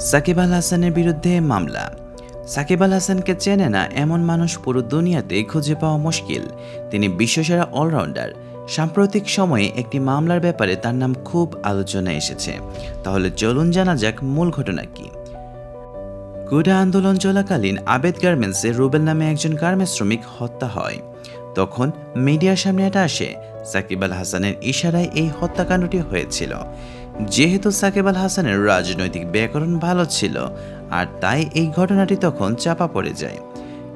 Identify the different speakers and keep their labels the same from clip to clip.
Speaker 1: সাকিব আল হাসানের বিরুদ্ধে মামলা। সাকিব আল হাসানকে চেনে না এমন মানুষ পুরো দুনিয়াতে খুঁজে পাওয়া মুশকিল। তিনি বিশ্বসেরা অলরাউন্ডার। সাম্প্রতিক সময়ে একটি মামলার ব্যাপারে তার নাম খুব আলোচনায় এসেছে। তাহলে চলুন জানা যাক মূল ঘটনা কি। কুডা আন্দোলন চলাকালীন আবেদ গার্মেন্টসে রুবেল নামে একজন গার্মেন্টস শ্রমিক হত্যা হয়। তখন মিডিয়ার সামনে এটা আসে, সাকিব আল হাসানের ইশারায় এই হত্যাকাণ্ডটি হয়েছিল। যেহেতু সাকিব আল হাসানের রাজনৈতিক ব্যাকরণ ভালো ছিল, আর তাই এই ঘটনাটি তখন চাপা পড়ে যায়।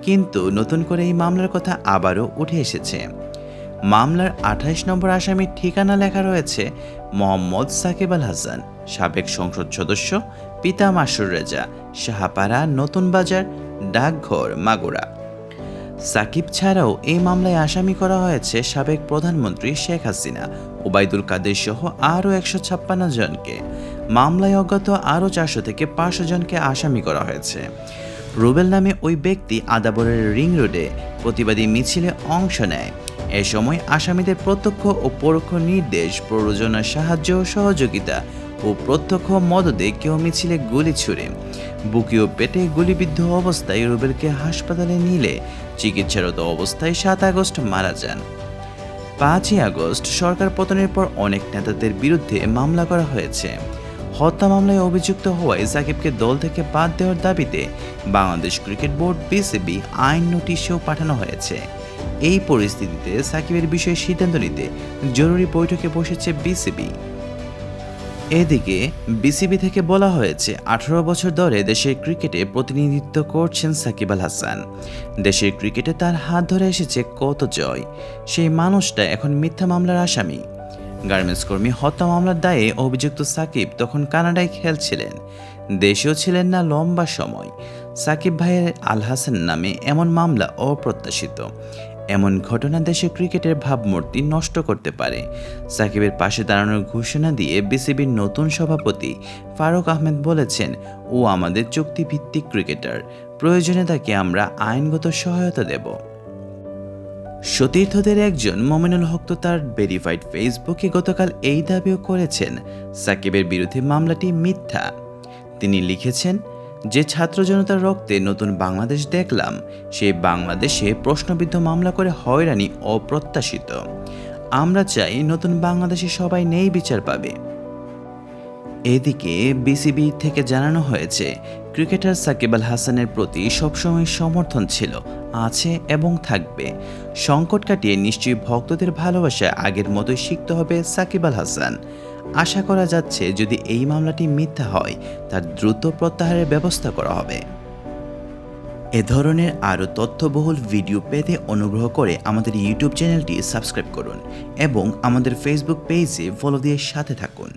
Speaker 1: কিন্তু নতুন করে এই মামলার কথা আবারও উঠে এসেছে। মামলার আঠাইশ নম্বর আসামির ঠিকানা লেখা রয়েছে মোহাম্মদ সাকিব আল হাসান, সাবেক সংসদ সদস্য পিতা মাসুর রেজা, শাহপাড়া নতুন বাজার, ডাকঘর, মাগুরা। সাকিব ছাড়াও এই মামলায় আসামি করা হয়েছে সাবেক প্রধানমন্ত্রী শেখ হাসিনা, ওবায়দুল কাদের সহ আরও একশো ছাপ্পান্ন জনকে। মামলায় অজ্ঞাত আরও চারশো থেকে পাঁচশো জনকে আসামি করা হয়েছে। রুবেল নামে ওই ব্যক্তি আদাবরের রিং রোডে প্রতিবাদী মিছিলে অংশ নেয়। এ সময় আসামিদের প্রত্যক্ষ ও পরোক্ষ নির্দেশ প্ররোচনা সাহায্য ও সহযোগিতা ও প্রত্যক্ষ মদদে কেউ মিছিলে গুলি ছুড়ে। বুকে ও পেটে গুলিবিদ্ধ অবস্থায় রুবেলকে হাসপাতালে নিলে চিকিৎসারত অবস্থায় সাত আগস্ট মারা যান। পাঁচই আগস্ট সরকার পতনের পর অনেক নেতাদের বিরুদ্ধে মামলা করা হয়েছে। হত্যা মামলায় অভিযুক্ত হওয়ায় সাকিবকে দল থেকে বাদ দেওয়ার দাবিতে বাংলাদেশ ক্রিকেট বোর্ড বিসিবি আইন নোটিশেও পাঠানো হয়েছে। এই পরিস্থিতিতে সাকিবের বিষয়ে সিদ্ধান্ত নিতে জরুরি বৈঠকে বসেছে বিসিবি। এদিকে বিসিবি থেকে বলা হয়েছে, আঠারো বছর ধরে দেশের ক্রিকেটে প্রতিনিধিত্ব করছেন সাকিব আল হাসান। দেশের ক্রিকেটে তার হাত ধরে এসেছে কত জয়, সেই মানুষটা এখন মিথ্যা মামলার আসামি। গার্মেন্টস কর্মী হত্যা মামলার দায়ে অভিযুক্ত সাকিব তখন কানাডায় খেলছিলেন। দেশেও ছিলেন না লম্বা সময়। সাকিব ভাইয়ের আল হাসান নামে এমন মামলা অপ্রত্যাশিত। এমন ঘটনা দেশে ক্রিকেটের ভাবমূর্তি নষ্ট করতে পারে। সাকিবের পাশে দাঁড়ানোর ঘোষণা দিয়ে বিসিবির নতুন সভাপতি ফারুক আহমেদ বলেছেন, ও আমাদের চুক্তিভিত্তিক ক্রিকেটার। প্রয়োজনে তাকে আমরা আইনগত সহায়তা দেব। সতীর্থদের একজন মমিনুল হক তো তার ভেরিফাইড ফেসবুকে গতকাল এই দাবিও করেছেন, সাকিবের বিরুদ্ধে মামলাটি মিথ্যা। তিনি লিখেছেন যে ছাত্র জনতার রক্তে নতুন বাংলাদেশ দেখলাম সেই বাংলাদেশে প্রশ্নবিদ্ধ মামলা করে হয়রানি অপ্রত্যাশিত। আমরা চাই নতুন বাংলাদেশে সবাই নেই বিচার পাবে। এদিকে বিসিবি থেকে জানানো হয়েছে, ক্রিকেটার সাকিব আল হাসানের প্রতি সবসময় সমর্থন ছিল, আছে এবং থাকবে। সংকট কাটিয়ে নিশ্চয়ই ভক্তদের ভালোবাসা আগের মতোই শিখতে হবে সাকিব আল হাসান। আশা করা যাচ্ছে যদি এই মামলাটি মিথ্যা হয়, তার দ্রুত প্রত্যাহারের ব্যবস্থা করা হবে। এ ধরনের আরও তথ্যবহুল ভিডিও পেতে অনুগ্রহ করে আমাদের ইউটিউব চ্যানেলটি সাবস্ক্রাইব করুন এবং আমাদের ফেসবুক পেজে ফলো দিয়ে সাথে থাকুন।